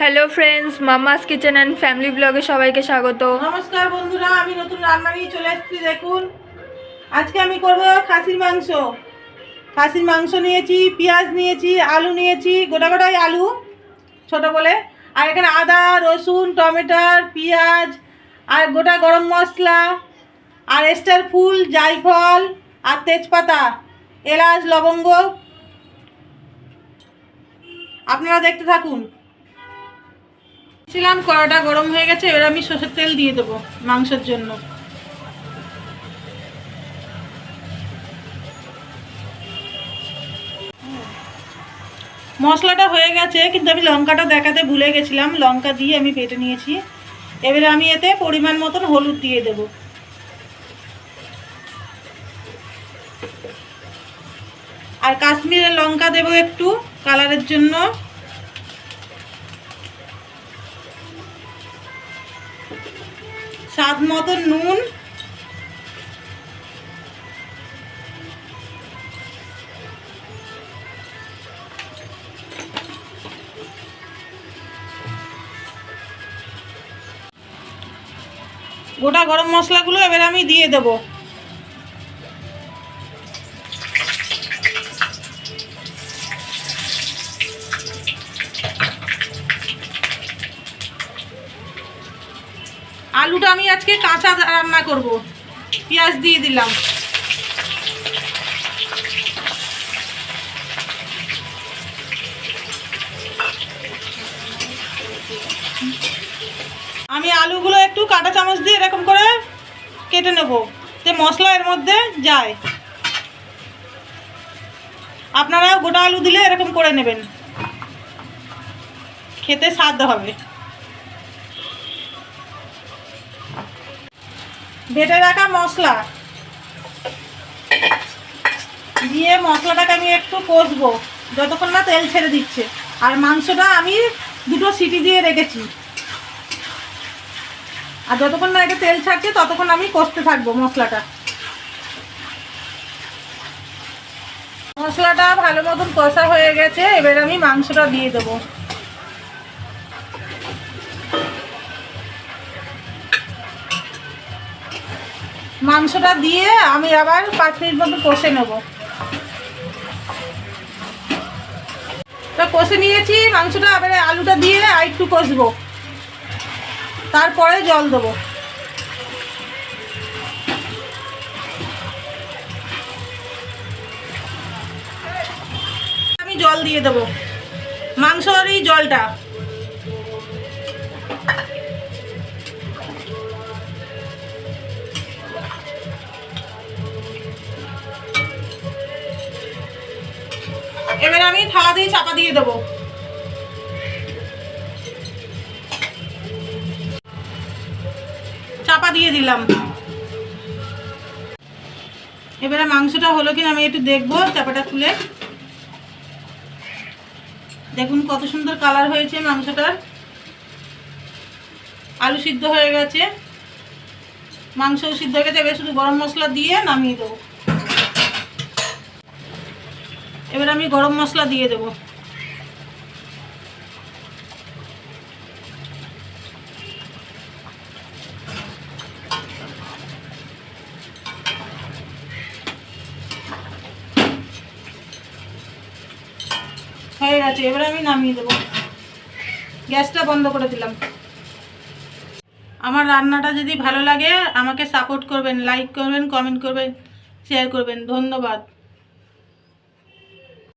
Hello friends mama's kitchen and family ব্লগে সবাইকে স্বাগত। নমস্কার, বন্ধুরা। আমি নতুন রান্না নিয়ে চলে এসেছি দেখুন। আজকে আমি করব খাসির মাংস। খাসির মাংস নিয়েছি, পেঁয়াজ নিয়েছি, আলু নিয়েছি, গোটা গোটাই আলু, ছোট বলে। আর এখানে আদা, রসুন, টমেটোর, পেঁয়াজ, আর গোটা গরম মশলা, আর স্টার ফুল, জায়ফল, আর তেজপাতা, এলাচ, লবঙ্গ। আপনারা দেখতে থাকুন। ছিলাম কড়াটা গরম হয়ে গেছে, এবার আমি সর্ষের তেল দিয়ে দেবো মাংসের জন্য। মশলাটা হয়ে গেছে, কিন্তু আমি লঙ্কাটা দেখাতে ভুলে গেছিলাম, লঙ্কা দিয়ে আমি পেটে নিয়েছি। এবারে আমি এতে পরিমাণ মতন হলুদ দিয়ে দেব। আর কাশ্মীরের লঙ্কা দেবো একটু, কালারের জন্য। স্বাদ মতো নুন। গোটা গরম মশলাগুলো এবার আমি দিয়ে দেব। আলুটা আমি আজকে কাঁচা রান্না করব। পেঁয়াজ দিয়ে দিলাম। আমি আলুগুলো একটু কাঁটা চামচ দিয়ে এরকম করে কেটে নেব যে মশলা এর মধ্যে যায়। আপনারা গোটা আলু দিলে এরকম করে নেবেন। খেতে স্বাদ হবে। বেটে রাখা মশলা। দিয়ে মশলাটাকে আমি একটু কষবো, যতক্ষণ না তেল ছেড়ে দিচ্ছে। আর মাংসটা আমি দুটো সিটি দিয়ে রেখেছি। আর যতক্ষণ না এটা তেল ছাড়ছে, ততক্ষণ আমি কষতে থাকব মশলাটা। মশলাটা ভালো মতন কষা হয়ে গেছে, এবার আমি মাংসটা দিয়ে দেবো। মাংসটা দিয়ে আমি আবার পাঁচ মিনিট মতো কষে নেব। তা কষে নিয়েছি মাংসটা আবার আলুটা দিয়ে আর একটু কষবো। তারপরে জল দেবো। আমি জল দিয়ে দেবো। মাংসর এই জলটা। এবার আমি থালা দিয়ে চাপা দিয়ে দেবো। চাপা দিয়ে দিলাম। এবারে মাংসটা হলো কিনা আমি একটু দেখব, চাপাটা খুলে দেখুন কত সুন্দর কালার হয়েছে মাংসটার। আলু সিদ্ধ হয়ে গেছে। মাংসও সিদ্ধ হয়ে গেছে, এবার শুধু গরম মশলা দিয়ে নামিয়ে দেবো। এবার আমি গরম মশলা দিয়ে দেবো। হয়ে গেছে, এবার আমি নামিয়ে দেবো। গ্যাসটা বন্ধ করে দিলাম। আমার রান্নাটা যদি ভালো লাগে, আমাকে সাপোর্ট করবেন লাইক করবেন কমেন্ট করবেন শেয়ার করবেন। ধন্যবাদ।